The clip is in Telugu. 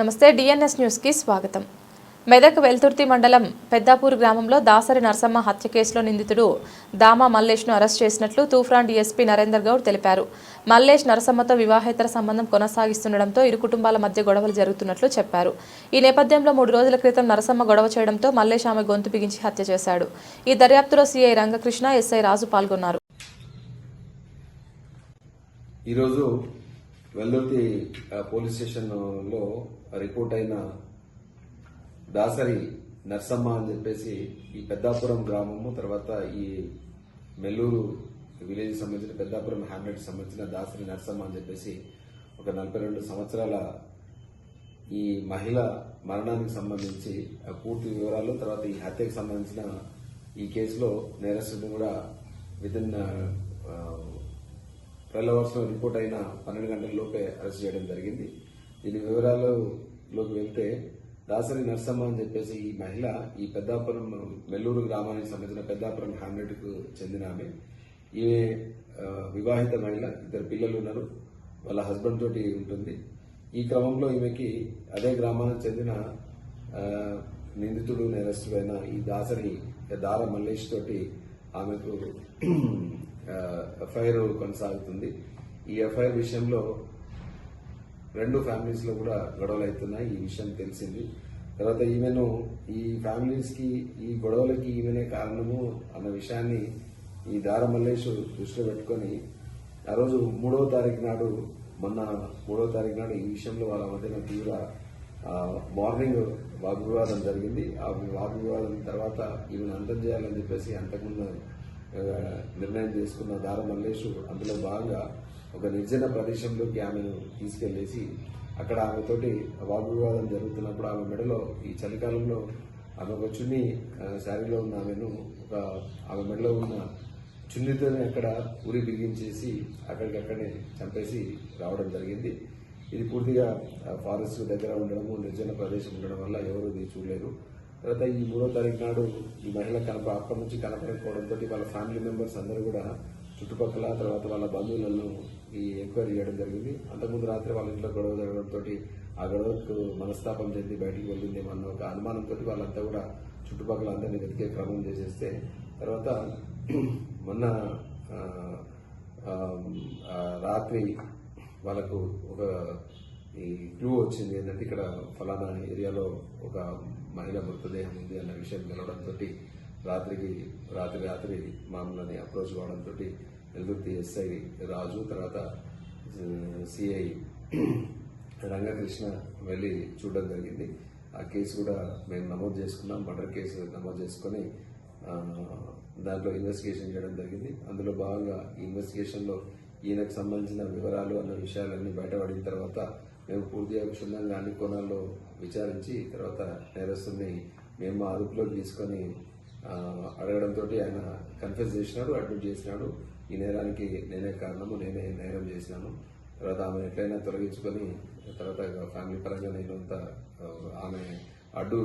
నమస్తే డిఎన్ఎస్ న్యూస్కి స్వాగతం. మెదక్ వెల్తుర్తి మండలం పెద్దాపూర్ గ్రామంలో దాసరి నరసమ్మ హత్య కేసులో నిందితుడు దామా మల్లేష్ను అరెస్ట్ చేసినట్లు తూఫ్రాన్ డీఎస్పీ నరేందర్ గౌడ్ తెలిపారు. మల్లేష్ నరసమ్మతో వివాహేతర సంబంధం కొనసాగిస్తుండటంతో ఇరు కుటుంబాల మధ్య గొడవలు జరుగుతున్నట్లు చెప్పారు. ఈ నేపథ్యంలో మూడు రోజుల క్రితం నరసమ్మ గొడవ చేయడంతో మల్లేష్ ఆమె గొంతు బిగించి హత్య చేశాడు. ఈ దర్యాప్తులో సీఐ రంగకృష్ణ ఎస్ఐ రాజు పాల్గొన్నారు. ఈరోజు వెల్లుర్తి పోలీస్ స్టేషన్లో రిపోర్ట్ అయిన దాసరి నర్సమ్మ అని చెప్పేసి ఈ పెద్దాపురం గ్రామము తర్వాత ఈ మెల్లూరు విలేజ్ సంబంధించిన పెద్దాపురం హ్యామ్లెట్ సంబంధించిన దాసరి నర్సమ్మ అని చెప్పేసి ఒక నలభై రెండు సంవత్సరాల ఈ మహిళ మరణానికి సంబంధించి పూర్తి వివరాలు తర్వాత ఈ హత్యకు సంబంధించిన ఈ కేసులో నేరస్తుడిని కూడా విత్ ఇన్ ట్వెల్వ్ రిపోర్ట్ అయిన పన్నెండు గంటల లోపే అరెస్ట్ చేయడం జరిగింది. దీని వివరాలలోకి వెళ్తే దాసరి నర్సమ్మ అని చెప్పేసి ఈ మహిళ ఈ పెద్దాపురం మెల్లూరు గ్రామానికి సంబంధించిన పెద్దాపురం హ్యామ్లెట్కు చెందిన ఆమె. ఈమె వివాహిత మహిళ. ఇద్దరు పిల్లలు ఉన్నారు. వాళ్ళ హస్బెండ్ తోటి ఉంటుంది. ఈ క్రమంలో ఈమెకి అదే గ్రామానికి చెందిన నిందితుడు నేరస్తుడైన ఈ దాసరి దార మల్లేష్ తోటి ఆమెకు ఎఫ్ఐఆర్ కొనసాగుతుంది. ఈ ఎఫ్ఐఆర్ విషయంలో రెండు ఫ్యామిలీస్లో కూడా గొడవలు అవుతున్నాయి. ఈ విషయం తెలిసింది. తర్వాత ఈమెను ఈ ఫ్యామిలీస్కి ఈ గొడవలకి ఈమెనే కారణము అన్న విషయాన్ని ఈ దార మల్లేష్ దృష్టిలో పెట్టుకొని ఆ రోజు మూడవ తారీఖు నాడు మొన్న మూడవ తారీఖు నాడు ఈ విషయంలో వాళ్ళ మధ్యన తీవ్ర మార్నింగ్ వాగ్వివాదం జరిగింది. ఆ వాగ్వివాదం తర్వాత ఈమెను అంతం చేయాలని చెప్పేసి అంతకుముందు నిర్ణయం చేసుకున్న దార మల్లేష్ అందులో భాగంగా ఒక నిర్జన ప్రదేశంలోకి ఆమెను తీసుకెళ్ళేసి అక్కడ ఆమెతోటి వాగ్వివాదం జరుగుతున్నప్పుడు ఆమె మెడలో ఈ చలికాలంలో ఆమె ఒక చున్ని శారీలో ఉన్న ఆమెను ఒక ఆమె మెడలో ఉన్న చున్నితోనే అక్కడ ఉరి బిగించేసి అక్కడికక్కడే చంపేసి రావడం జరిగింది. ఇది పూర్తిగా ఫారెస్ట్ దగ్గర ఉండడము నిర్జన ప్రదేశం ఉండడం వల్ల ఎవరు ఇది చూడలేరు తర్వాత ఈ మూడో తారీఖు నాడు ఈ మహిళ కనప అప్పటి నుంచి కనపడకపోవడంతో వాళ్ళ ఫ్యామిలీ మెంబర్స్ అందరూ కూడా చుట్టుపక్కల తర్వాత వాళ్ళ బంధువులను ఈ ఎంక్వైరీ చేయడం జరిగింది. అంతకుముందు రాత్రి వాళ్ళ ఇంట్లో గొడవ జరగడంతో ఆ గొడవకు మనస్తాపం చెంది బయటికి వెళ్ళిందేమో అన్న ఒక అనుమానంతో వాళ్ళంతా కూడా చుట్టుపక్కల అందరినీ వెతికే క్రమం చేసేస్తే తర్వాత మొన్న రాత్రి వాళ్ళకు ఒక ఈ క్లూ వచ్చింది ఏంటంటే ఇక్కడ ఫలానా ఏరియాలో ఒక మహిళ మృతదేహం ఉంది అన్న విషయం తెలవడంతో రాత్రికి రాత్రి రాత్రి మామూలని అప్రోచ్ కావడంతో ఎల్దుర్తి ఎస్ఐ రాజు తర్వాత సిఐ రంగకృష్ణ వెళ్ళి చూడడం జరిగింది. ఆ కేసు కూడా మేము నమోదు చేసుకున్నాం. మర్డర్ కేసు నమోదు చేసుకొని దాంట్లో ఇన్వెస్టిగేషన్ చేయడం జరిగింది. అందులో భాగంగా ఈ ఇన్వెస్టిగేషన్లో ఈయనకు సంబంధించిన వివరాలు అన్న విషయాలన్నీ బయటపడిన తర్వాత మేము పూర్తిగా క్షుణ్ణంగా అన్ని కోణాల్లో విచారించి తర్వాత నేరస్తుని మేము మా అదుపులోకి తీసుకొని అడగడంతో ఆయన కన్ఫ్యూజ్ చేసినాడు అడ్మిట్ చేసినాడు. ఈ నేరానికి నేనే కారణము నేనే నేరం చేసినాను. తర్వాత ఆమె ఎట్లయినా తొలగించుకొని తర్వాత ఫ్యామిలీ పరంగా నేను అంతా ఆమె అడ్డు